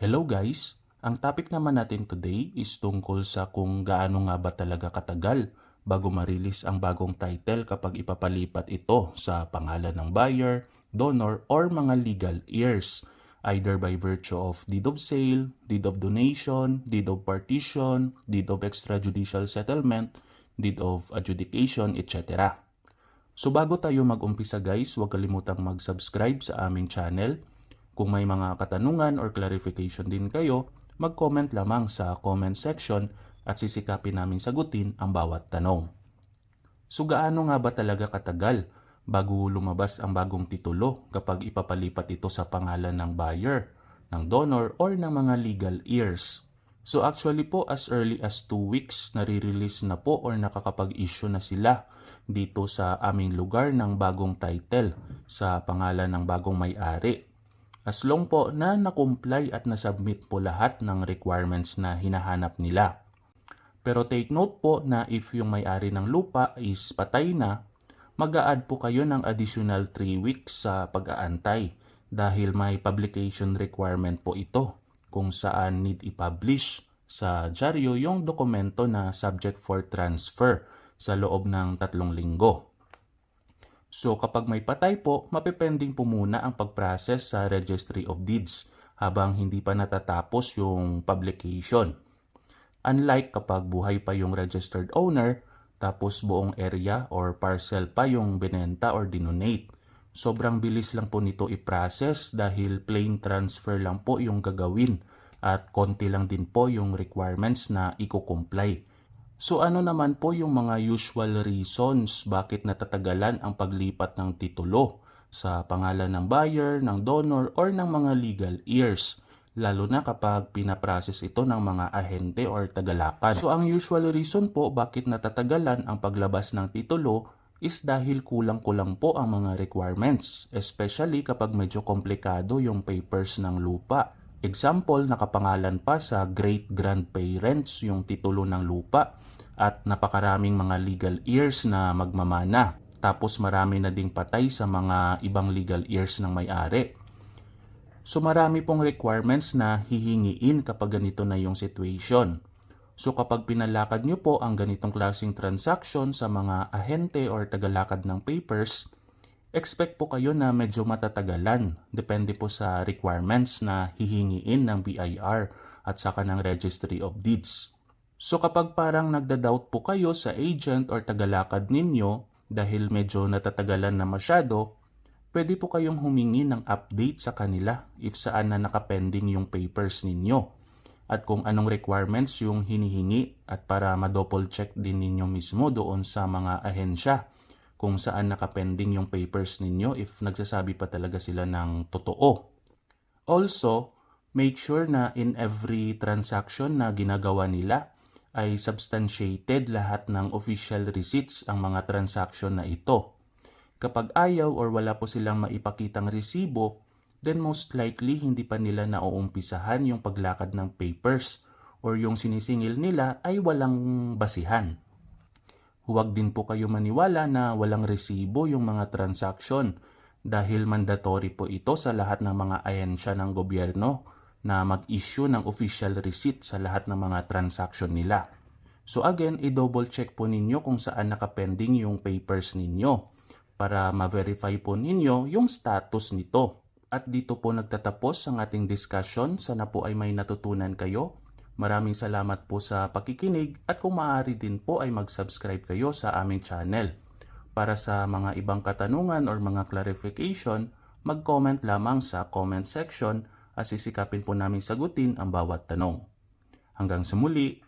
Hello guys! Ang topic naman natin today is tungkol sa kung gaano nga ba talaga katagal bago marilis ang bagong title kapag ipapalipat ito sa pangalan ng buyer, donor, or mga legal heirs either by virtue of deed of sale, deed of donation, deed of partition, deed of extrajudicial settlement, deed of adjudication, etc. So bago tayo mag-umpisa guys, huwag kalimutang mag-subscribe sa aming channel. Kung may mga katanungan or clarification din kayo, mag-comment lamang sa comment section at sisikapin namin sagutin ang bawat tanong. So gaano nga ba talaga katagal bago lumabas ang bagong titulo kapag ipapalipat ito sa pangalan ng buyer, ng donor, or ng mga legal heirs? So actually po as early as 2 weeks nare-release na po or nakakapag-issue na sila dito sa aming lugar ng bagong title sa pangalan ng bagong may-ari. As long po na na-comply at na-submit po lahat ng requirements na hinahanap nila. Pero take note po na if yung may-ari ng lupa is patay na, mag-a-add po kayo ng additional 3 weeks sa pag-aantay dahil may publication requirement po ito kung saan need i-publish sa dyaryo yung dokumento na subject for transfer sa loob ng tatlong linggo. So kapag may patay po, mapipending po muna ang pag-process sa Registry of Deeds habang hindi pa natatapos yung publication. Unlike kapag buhay pa yung registered owner, tapos buong area or parcel pa yung binenta or dinonate. Sobrang bilis lang po nito i-process dahil plain transfer lang po yung gagawin at konti lang din po yung requirements na i-comply. So ano naman po yung mga usual reasons bakit natatagalan ang paglipat ng titulo sa pangalan ng buyer, ng donor, or ng mga legal heirs? Lalo na kapag pinaprocess ito ng mga ahente or tagalakad. So ang usual reason po bakit natatagalan ang paglabas ng titulo is dahil kulang-kulang po ang mga requirements, especially kapag medyo komplikado yung papers ng lupa. Example, nakapangalan pa sa great-grandparents yung titulo ng lupa at napakaraming mga legal heirs na magmamana. Tapos marami na ding patay sa mga ibang legal heirs ng may-ari. So marami pong requirements na hihingiin kapag ganito na yung situation. So kapag pinalakad nyo po ang ganitong klaseng transaction sa mga ahente or tagalakad ng papers, expect po kayo na medyo matatagalan. Depende po sa requirements na hihingiin ng BIR at saka ng Registry of Deeds. So kapag parang nagda-doubt po kayo sa agent or tagalakad ninyo dahil medyo natatagalan na masyado, pwede po kayong humingi ng update sa kanila if saan na nakapending yung papers ninyo at kung anong requirements yung hinihingi at para ma-double check din ninyo mismo doon sa mga ahensya kung saan nakapending yung papers ninyo if nagsasabi pa talaga sila ng totoo. Also, make sure na in every transaction na ginagawa nila ay substantiated lahat ng official receipts ang mga transaction na ito. Kapag ayaw or wala po silang maipakitang resibo, then most likely hindi pa nila nauumpisahan yung paglakad ng papers or yung sinisingil nila ay walang basihan. Huwag din po kayo maniwala na walang resibo yung mga transaction dahil mandatory po ito sa lahat ng mga ahensya ng gobyerno na mag-issue ng official receipt sa lahat ng mga transaction nila. So again, i-double check po ninyo kung saan nakapending yung papers ninyo para ma-verify po ninyo yung status nito. At dito po nagtatapos ang ating discussion. Sana po ay may natutunan kayo. Maraming salamat po sa pakikinig at kung maaari din po ay mag-subscribe kayo sa aming channel. Para sa mga ibang katanungan or mga clarification, mag-comment lamang sa comment section at sisikapin po namin sagutin ang bawat tanong. Hanggang sa muli,